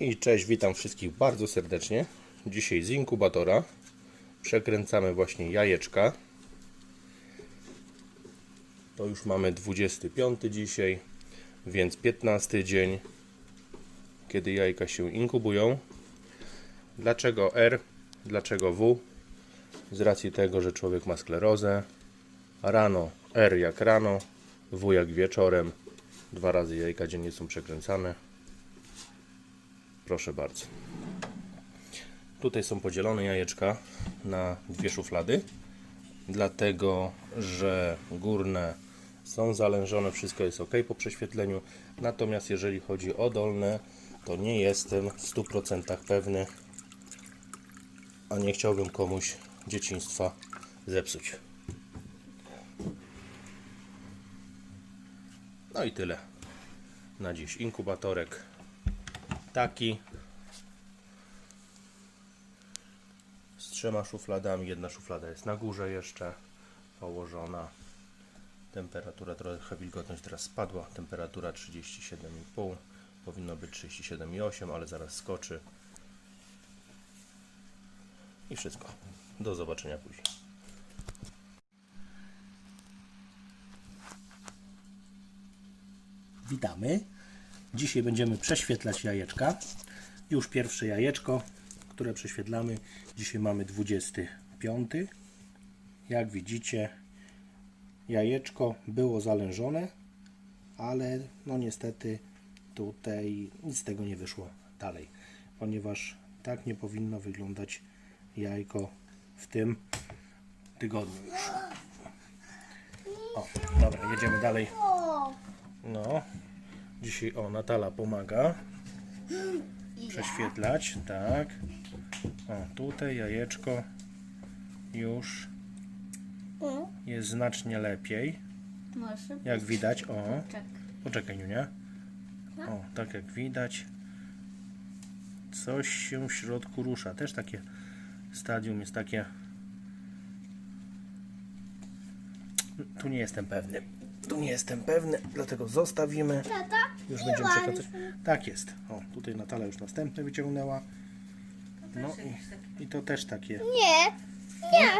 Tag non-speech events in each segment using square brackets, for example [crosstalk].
I cześć, witam wszystkich bardzo serdecznie. Dzisiaj z inkubatora przekręcamy właśnie jajeczka. To już mamy 25 dzisiaj, więc 15 dzień, kiedy jajka się inkubują. Dlaczego R? Dlaczego W? Z racji tego, że człowiek ma sklerozę. Rano R jak rano, W jak wieczorem. Dwa razy jajka dziennie są przekręcane. Proszę bardzo. Tutaj są podzielone jajeczka na dwie szuflady, dlatego że górne są zalężone, wszystko jest ok po prześwietleniu. Natomiast jeżeli chodzi o dolne, to nie jestem w 100% pewny, a nie chciałbym komuś dzieciństwa zepsuć. No i tyle na dziś. Inkubatorek taki z trzema szufladami. Jedna szuflada jest na górze jeszcze położona. Temperatura trochę wilgotność teraz spadła. Temperatura 37,5. Powinno być 37,8, ale zaraz skoczy. I wszystko. Do zobaczenia później. Witamy. Dzisiaj będziemy prześwietlać jajeczka. Już pierwsze jajeczko, które prześwietlamy. Dzisiaj mamy 25. Jak widzicie, jajeczko było zalężone, ale no niestety tutaj nic z tego nie wyszło dalej, ponieważ tak nie powinno wyglądać jajko w tym tygodniu już. O, dobra, jedziemy dalej. No, dzisiaj o, Natala pomaga prześwietlać, tak. O, tutaj jajeczko już jest znacznie lepiej. Jak widać, o, tak. poczekaj Niunia. O, tak jak widać, coś się w środku rusza. Też takie stadium jest takie. Tu nie jestem pewny. Tu nie jestem pewny, dlatego zostawimy. Tata? Już będziemy przekręcać. Tak jest. O, tutaj Natala już następne wyciągnęła. No i, i to też takie. Nie. Nie.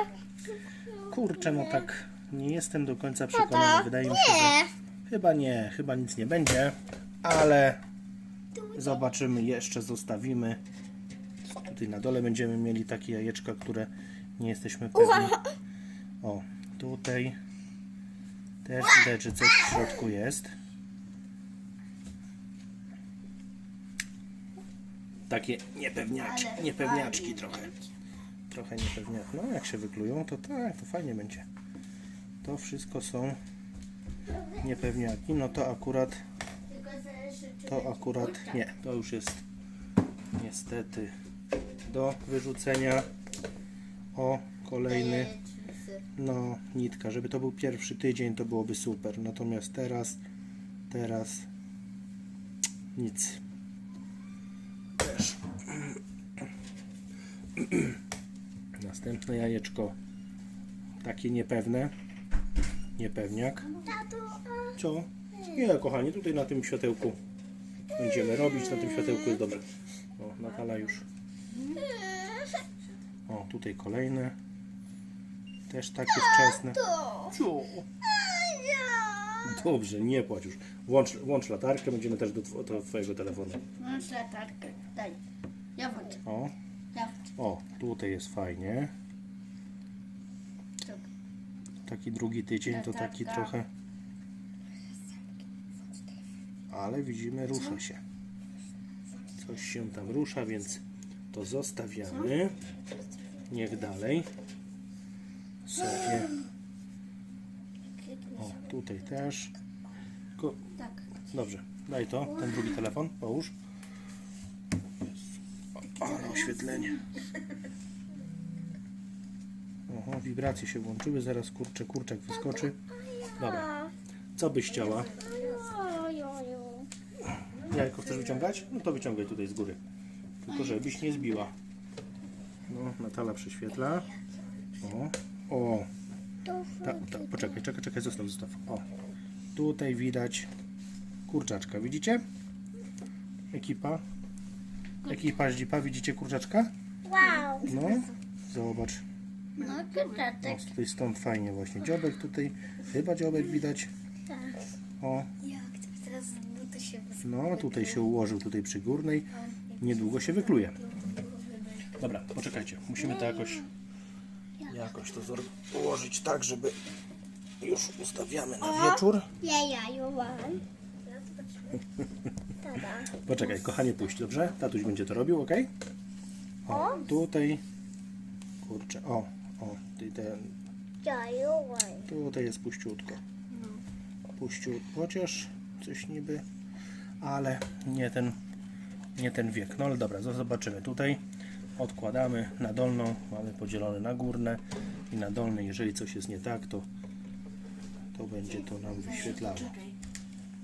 Kurczę, no tak nie jestem do końca przekonany. Wydaje mi się, że chyba nie, chyba nic nie będzie, ale zobaczymy, jeszcze zostawimy. Tutaj na dole będziemy mieli takie jajeczka, które nie jesteśmy pewni. O, tutaj też widać, że coś w środku jest. Takie niepewniaczki, niepewniaczki trochę. Trochę niepewniaczki. No jak się wyklują, to tak, to fajnie będzie. To wszystko są niepewniaki. No to akurat, to akurat nie. To już jest niestety do wyrzucenia. O, kolejny. No, nitka. Żeby to był pierwszy tydzień, to byłoby super. Natomiast teraz, teraz nic. Też. Następne jajeczko. Takie niepewne. Niepewniak. Co? Nie, kochani, tutaj na tym światełku będziemy robić. Na tym światełku jest dobrze. O, Natala już. O, tutaj kolejne. Też takie wczesne. Ciu. Dobrze, nie płacz już. Włącz, włącz latarkę, będziemy też do, tw- do Twojego telefonu. Włącz latarkę. Daj. Ja włączę. O, Ja włączę. o, tutaj jest fajnie. Taki drugi tydzień to taki Latarka. trochę. Ale widzimy, rusza się. Coś się tam rusza, więc to zostawiamy. Niech dalej sobie. O, tutaj też. Tak. Dobrze, daj to, ten drugi telefon, połóż. O, ale oświetlenie. Oho, wibracje się włączyły, zaraz kurczę, kurczak wyskoczy. Dobra, co byś chciała? Jajko chcesz wyciągać? No to wyciągaj tutaj z góry. Tylko żebyś nie zbiła. No, Natala prześwietla. O, o. Ta, ta, poczekaj, czekaj, czekaj, zostaw, zostaw. O, tutaj widać kurczaczka, widzicie? Ekipa Jaki paździpa, widzicie kurczaczka? Wow. No, zobacz. No, O, kurczaczek. tutaj stąd fajnie właśnie. Dziobek tutaj, chyba dziobek widać. Tak. O, Jak to teraz buty się no tutaj się ułożył, tutaj przy górnej. Niedługo się wykluje. Dobra, poczekajcie. Musimy to jakoś, jakoś to ułożyć tak, żeby już ustawiamy na wieczór. Ja, ja. [laughs] Tada. Poczekaj, kochanie, puść, dobrze? Tatuś będzie to robił, ok? O, tutaj. Kurczę, o, o, ty ten, Ja, tutaj jest puściutko. Puściutko, chociaż coś niby, ale nie ten, nie ten wiek. No ale dobra, zo- zobaczymy. Tutaj odkładamy na dolną, mamy podzielone na górne i na dolne. Jeżeli coś jest nie tak, to, to będzie to nam wyświetlało.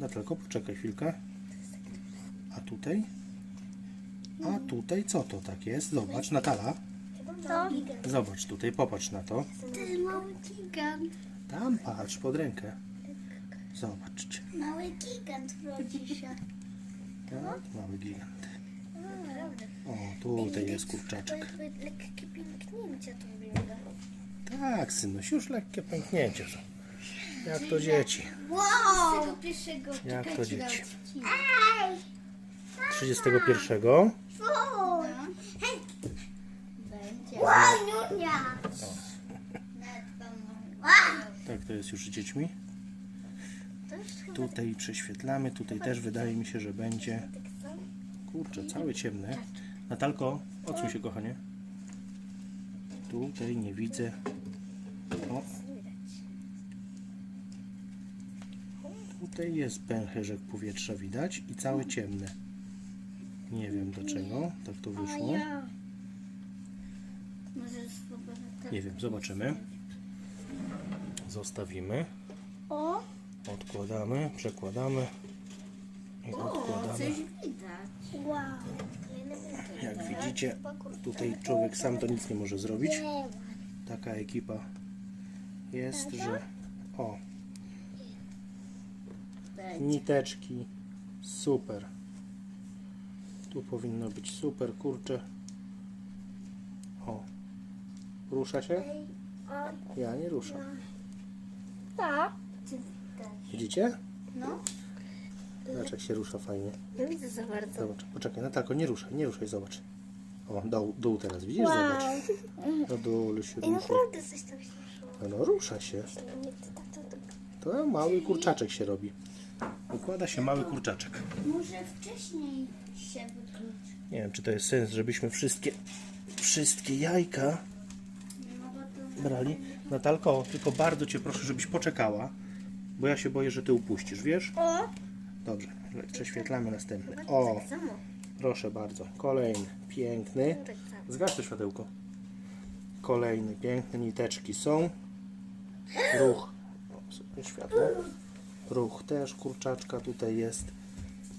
No tylko poczekaj chwilkę. A tutaj? A tutaj co to tak jest? Zobacz, Natala. Zobacz tutaj, popatrz na to. Mały gigant. Tam patrz pod rękę. Zobaczcie. Mały gigant rodzi się. Tak, mały gigant. O, tutaj jest kurczaczek. Jakby lekkie pięknięcia to wygląda. Tak, synuś, już lekkie pęknięcie są. Jak to dzieci. Wow. Tego pierwszego. Jak to czekajcie, dzieci. dam Ej. 31. No. Hej. Będzie. Wow, Nunia. Nawet wam Wow. Tak, to jest już z dziećmi. To już chyba Tutaj prześwietlamy, tutaj też wydaje mi się, że będzie. tak. Kurczę, całe ciemne. Natalko, odsuń się kochanie. Tutaj nie widzę. O. Tutaj jest pęcherzyk powietrza widać i całe ciemne. Nie wiem dlaczego tak to wyszło. Może spróbować Nie wiem, zobaczymy. Zostawimy. O, Odkładamy, przekładamy i odkładamy. coś widać. Wow. Widzicie, tutaj człowiek sam to nic nie może zrobić. Taka ekipa jest, że o, niteczki, super. Tu powinno być super, kurczę. O, rusza się? Ja nie ruszam. Tak. Widzicie? No. Zobacz jak się rusza fajnie. Nie widzę za bardzo. Zobacz, poczekaj, Natalko, nie ruszaj, nie ruszaj, zobacz. O, dół, dół teraz, widzisz? Zobacz. No dół się rusza. naprawdę coś tam się ruszyło. No, no rusza się. Nie, to, mały kurczaczek się robi. Układa się mały kurczaczek. Może wcześniej się wykluczyć. Nie wiem, czy to jest sens, żebyśmy wszystkie, wszystkie jajka No bo to... brali. Natalko, tylko bardzo Cię proszę, żebyś poczekała, bo ja się boję, że Ty upuścisz, wiesz? O, Dobrze, prześwietlamy następny. O, Tak samo. Proszę bardzo, kolejny, piękny. Zgasz to światełko. Kolejny, piękne niteczki są. Ruch. O, światło. Ruch też, kurczaczka tutaj jest.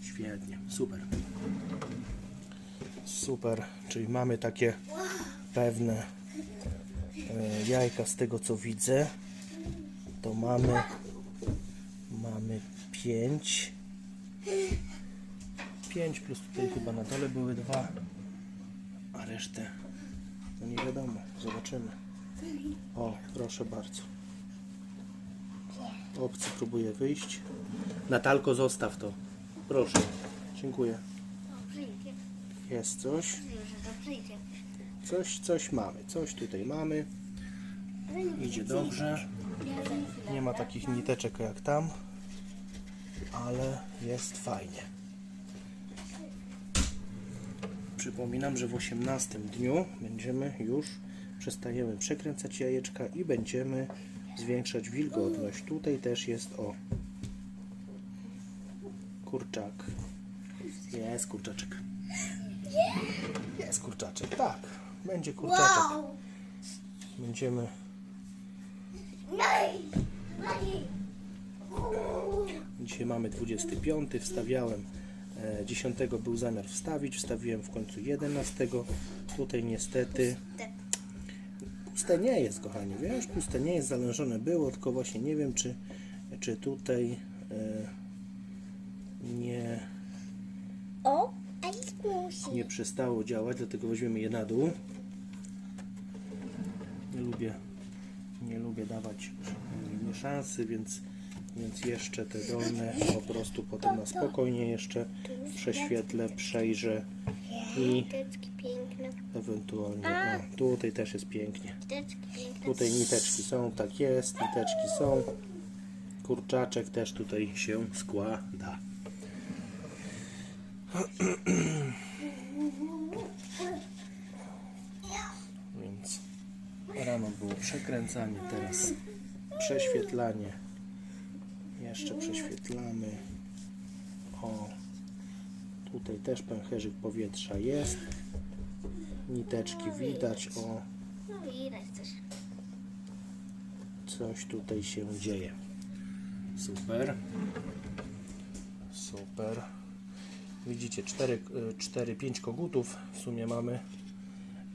Świetnie, super. Super, czyli mamy takie pewne e, jajka z tego co widzę. To mamy mamy 5 5 plus tutaj chyba na dole były dwa a resztę no nie wiadomo, zobaczymy. O, proszę bardzo. Obcy próbuje wyjść. Natalko, zostaw to. Proszę. Dziękuję. Jest coś. To. Coś, coś mamy. Coś tutaj mamy. Idzie dobrze. Nie ma takich niteczek jak tam. Ale jest fajnie. Przypominam, że w 18 dniu będziemy już przestajemy przekręcać jajeczka i będziemy zwiększać wilgotność. Tutaj też jest o kurczak. Jest kurczaczek. Jest kurczaczek, tak. Będzie kurczaczek. Będziemy. Dzisiaj mamy 25, wstawiałem 10 był zamiar wstawić, wstawiłem w końcu 11. Tutaj niestety puste nie jest, kochani, wiesz, puste nie jest, zalężone było, tylko właśnie nie wiem, czy, czy tutaj e, nie, O, nie przestało działać, dlatego weźmiemy je na dół. Nie lubię, nie lubię dawać mm, szansy, więc, więc jeszcze te dolne po prostu potem na spokojnie jeszcze prześwietlę, przejrzę i ewentualnie, o, tutaj też jest pięknie. Tutaj niteczki są, tak jest, niteczki są. Kurczaczek też tutaj się składa. Więc rano było przekręcanie, teraz prześwietlanie. Jeszcze prześwietlamy. O, tutaj też pęcherzyk powietrza jest. Niteczki widać. O, No widać coś. coś tutaj się dzieje. Super. Super. Widzicie, 4-5 kogutów w sumie mamy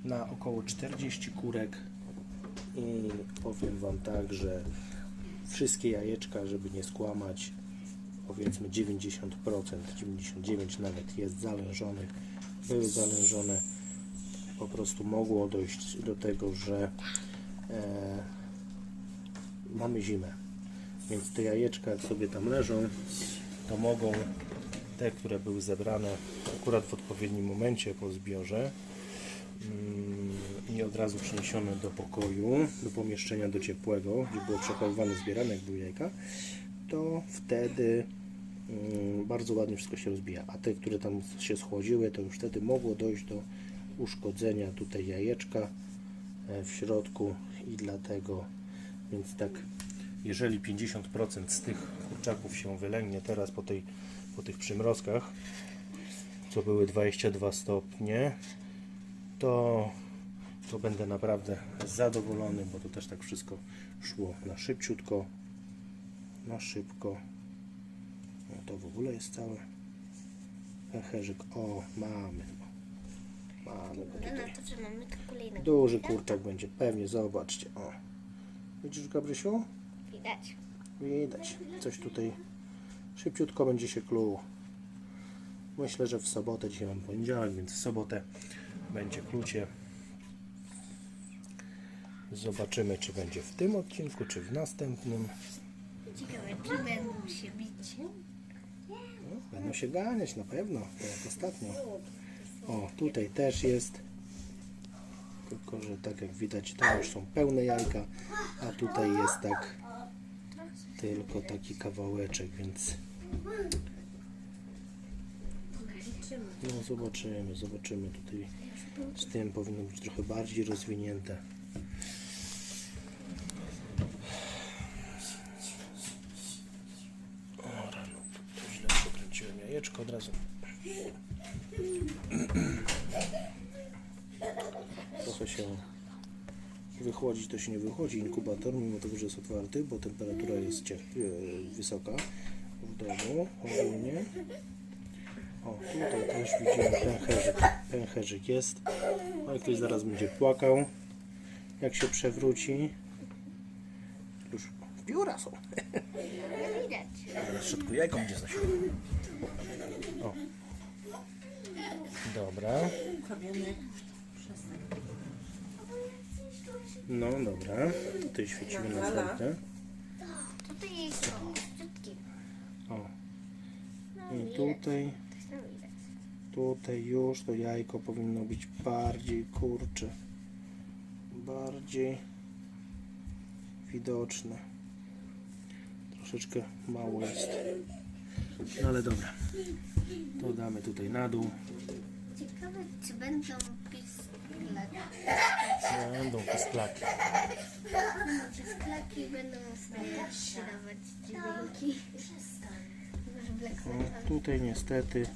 na około 40 kurek. I powiem Wam tak, że wszystkie jajeczka, żeby nie skłamać, powiedzmy 90%, 99% nawet jest zalężonych, były zalężone. Po prostu mogło dojść do tego, że e, mamy zimę. Więc te jajeczka, jak sobie tam leżą, to mogą te, które były zebrane akurat w odpowiednim momencie po zbiorze mm, od razu przeniesione do pokoju, do pomieszczenia do ciepłego, gdzie było przechowywane, zbierane, jak były jajka, to wtedy mm, bardzo ładnie wszystko się rozbija. A te, które tam się schłodziły, to już wtedy mogło dojść do uszkodzenia tutaj jajeczka e, w środku i dlatego, więc tak, jeżeli 50% z tych kurczaków się wylęgnie teraz po, tej, po tych przymrozkach, co były 22 stopnie, to, to będę naprawdę zadowolony, bo to też tak wszystko szło na szybciutko, na szybko. No to w ogóle jest całe pęcherzyk. O, mamy. Mamy go No tutaj. na to, że mamy tu kolejnego. Duży kurczak będzie, pewnie, zobaczcie. O. Widzisz, Gabrysiu? Widać. Widać. Coś tutaj szybciutko będzie się kluło. Myślę, że w sobotę, dzisiaj mam poniedziałek, więc w sobotę będzie klucie. Zobaczymy, czy będzie w tym odcinku, czy w następnym. Ciekawe, czy będą się bić. No, będą się ganiać na pewno, tak jak ostatnio. O, tutaj też jest. Tylko, że tak jak widać, tam już są pełne jajka, a tutaj jest tak tylko taki kawałeczek, więc no zobaczymy, zobaczymy tutaj z tym powinno być trochę bardziej rozwinięte. O rano, to źle przekręciłem jajeczko od razu. Trochę się wychłodzić wychodzi inkubator, mimo tego, że jest otwarty, bo temperatura jest ciep- e, wysoka w domu ogólnie. O, tutaj też widzimy pęcherzyk. Pęcherzyk jest. No i ktoś zaraz będzie płakał. Jak się przewróci. Już pióra są. No widać. W środku jajko będzie znosiło. O. Dobra. No dobra. Tutaj świecimy na frontę. Tutaj jest. O. I tutaj, No tutaj już to jajko powinno być bardziej kurcze. Bardziej widoczne. Troszeczkę mało jest. No ale dobra. To damy tutaj na dół. Ciekawe, czy będą pisklaki. Będą pisklaki. Pisklaki będą sobie dawać dźwięki. No, tutaj niestety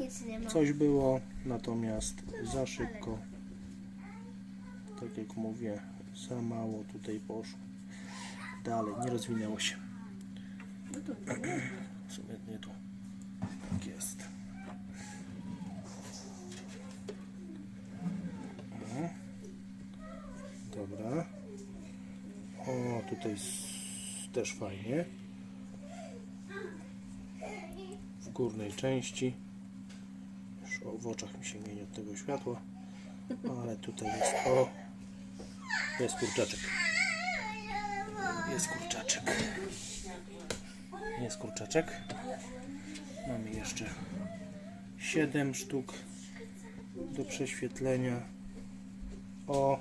Nic nie ma. coś było, natomiast za szybko. Tak jak mówię, za mało tutaj poszło. Dalej, nie rozwinęło się. [clears throat] W sumie nie tu. Tak jest. O. Dobra. O, tutaj też fajnie. W górnej części. O, w oczach mi się mieni od tego światła. Ale tutaj jest. O! Jest kurczaczek. Jest kurczaczek. Jest kurczaczek. Mamy jeszcze 7 sztuk do prześwietlenia. O,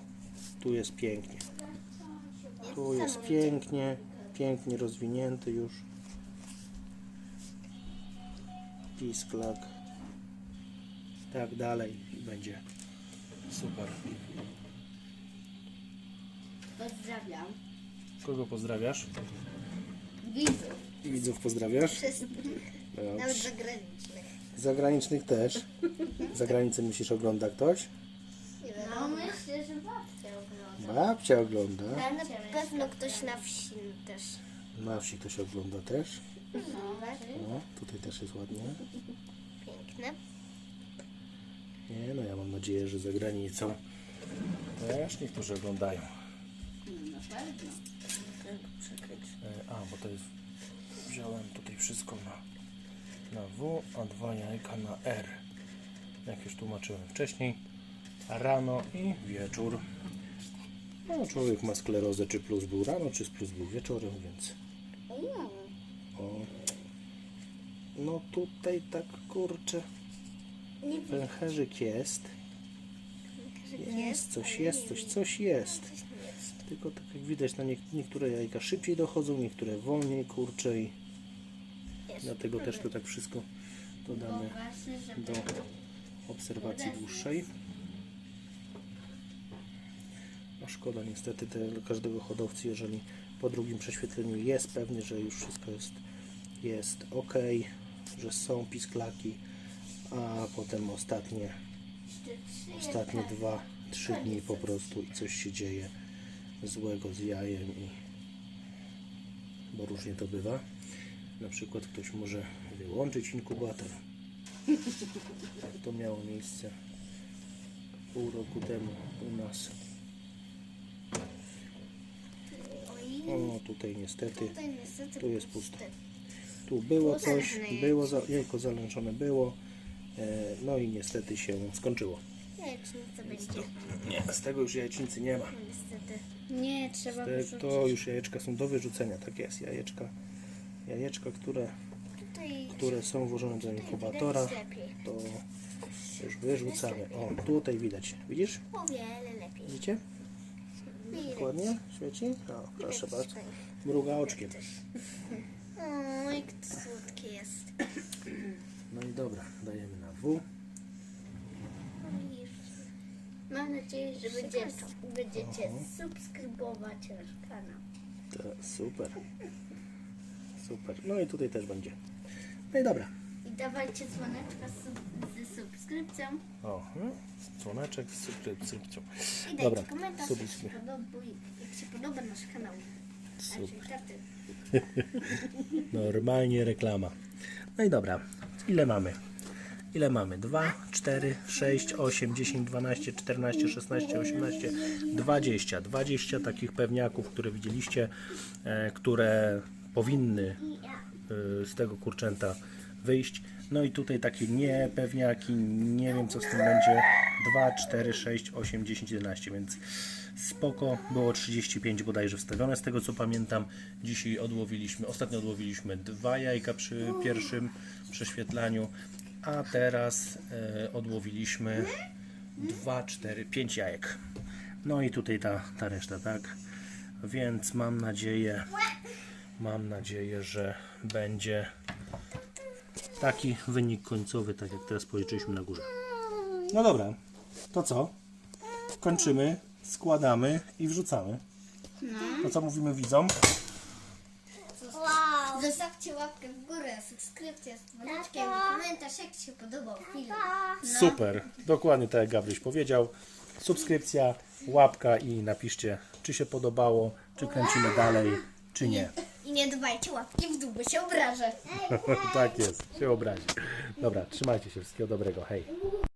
tu jest pięknie. Tu jest pięknie, pięknie rozwinięty już. Pisklak. Tak dalej i będzie super. Pozdrawiam. Kogo pozdrawiasz? Widzów. Widzów pozdrawiasz? Wszystkich, nawet Dobrze. zagranicznych. Zagranicznych też. Za granicę myślisz ogląda ktoś? Nie No wiadomo. myślę, że babcia ogląda. Babcia ogląda. Na pewno ktoś na wsi też. Na wsi ktoś ogląda też. No, No, tutaj też jest ładnie. Piękne. Nie no, ja mam nadzieję, że za granicą też niektórzy oglądają. na pewno. E, A, bo to jest. Wziąłem tutaj wszystko na, na W, a dwa jajka na R. Jak już tłumaczyłem wcześniej. Rano i wieczór. No, człowiek ma sklerozę, czy plus był rano, czy plus był wieczorem, więc. O. No tutaj tak kurczę. Nie Pęcherzyk jest. Jest coś, jest coś, coś jest. Tylko tak jak widać, na niek- niektóre jajka szybciej dochodzą, niektóre wolniej, kurczę i dlatego też to tak wszystko dodamy do obserwacji dłuższej. No szkoda niestety te, każdego hodowcy, jeżeli po drugim prześwietleniu jest pewny, że już wszystko jest, jest ok, że są pisklaki, a potem ostatnie ostatnie dwa, trzy dni po prostu i coś się dzieje złego z jajem i bo różnie to bywa. Na przykład ktoś może wyłączyć inkubator. Jak to miało miejsce pół roku temu u nas. O, tutaj niestety, tutaj niestety tu jest pusto. tu było coś, Zalężone było za, jajko zalęczone było, e, no i niestety się skończyło. Jajecznica będzie. Nie, z tego już jajecznicy nie ma. No, Niestety. nie trzeba Te, wyrzucić. to już jajeczka są do wyrzucenia, tak jest. Jajeczka, jajeczka które, Tutaj, które są włożone do tutaj inkubatora, widać lepiej. to już wyrzucamy. O, tutaj widać. Widzisz? O wiele lepiej. Widzicie? Widać. Ładnie świeci? O, proszę bardzo. tutaj. Mruga oczkiem. O, jak to słodkie jest. No i dobra, dajemy na W. Mam nadzieję, że będzie, będziecie subskrybować nasz kanał. To super. Super. No i tutaj też będzie. No i dobra. I dawajcie dzwoneczka sub- subskrypcją. O, hmm, słoneczek z subskrypcją. I dajcie Dobra, komentarz, jak się, podoba, jak się podoba nasz kanał. Super. [laughs] Normalnie reklama. No i dobra. Ile mamy? Ile mamy? 2, 4, 6, 8, 10, 12, 14, 16, 18, 20. 20 takich pewniaków, które widzieliście, e, które powinny e, z tego kurczęta wyjść. No i tutaj takie niepewniaki, nie wiem co z tym będzie. 2, 4, 6, 8, 10, 11, więc spoko. Było 35 bodajże wstawione z tego co pamiętam. Dzisiaj odłowiliśmy, ostatnio odłowiliśmy dwa jajka przy pierwszym prześwietlaniu, a teraz e, odłowiliśmy 2, 4, 5 jajek. No i tutaj ta, ta reszta, tak? Więc mam nadzieję, mam nadzieję, że będzie taki wynik końcowy, tak jak teraz policzyliśmy na górze. No dobra, to co? Kończymy, składamy i wrzucamy. To co mówimy widzom? Wow. Zostawcie łapkę w górę, subskrypcję z dzwoneczkiem i komentarz, jak Ci się podobał film. Super, dokładnie tak jak Gabryś powiedział. Subskrypcja, łapka i napiszcie, czy się podobało, czy kręcimy dalej, czy nie. I nie dbajcie łapki w dół, bo się obrażę. [laughs] tak jest, się obrazi. Dobra, trzymajcie się, wszystkiego dobrego, hej.